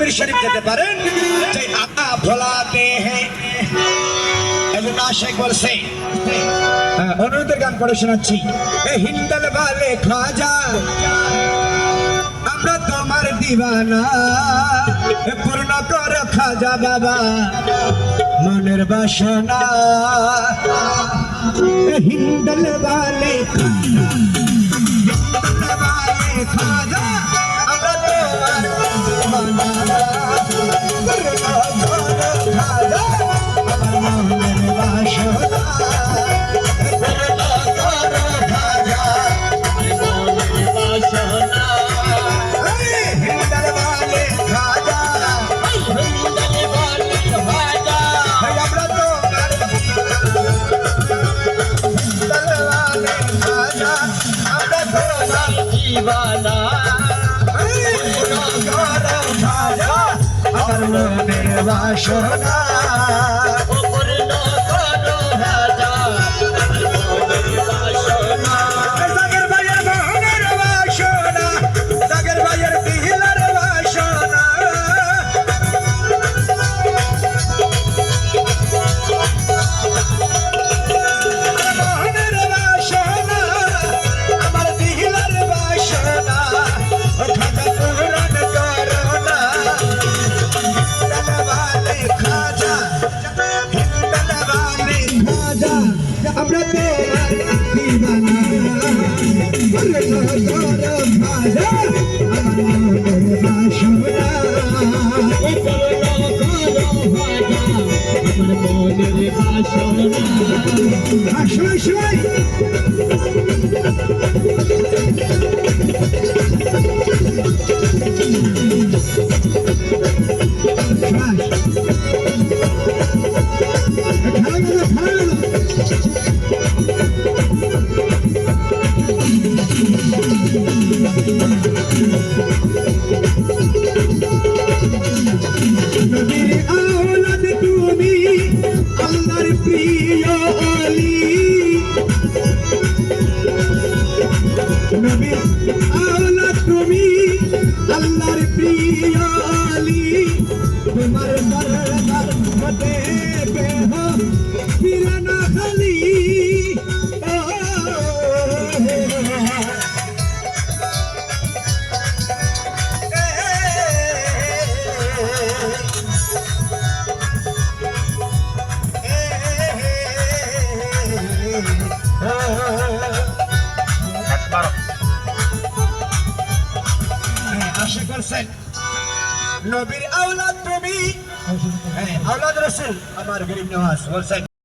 আজমির শরীফ যেতে পারেন যে ভোলাতে হ্যাঁ বলছে অনুরোধের গান করে শোনাচ্ছি হিন্দাল বালে খাজা আমরা তোমার দিবানা পূর্ণ কর খাজা বাবা মনের বাসনা হিন্দাল বালে খাজা খাজা আমার মনের বাসনা গরম খাজা প্রিয় আলী। নবীর আওলাদ তুমি আল্লাহর প্রিয় আলী। তোমার নবীর আওলাদ হ্যাঁ, আওলাদ রসুল আমার গরিব নওয়াজ বলছেন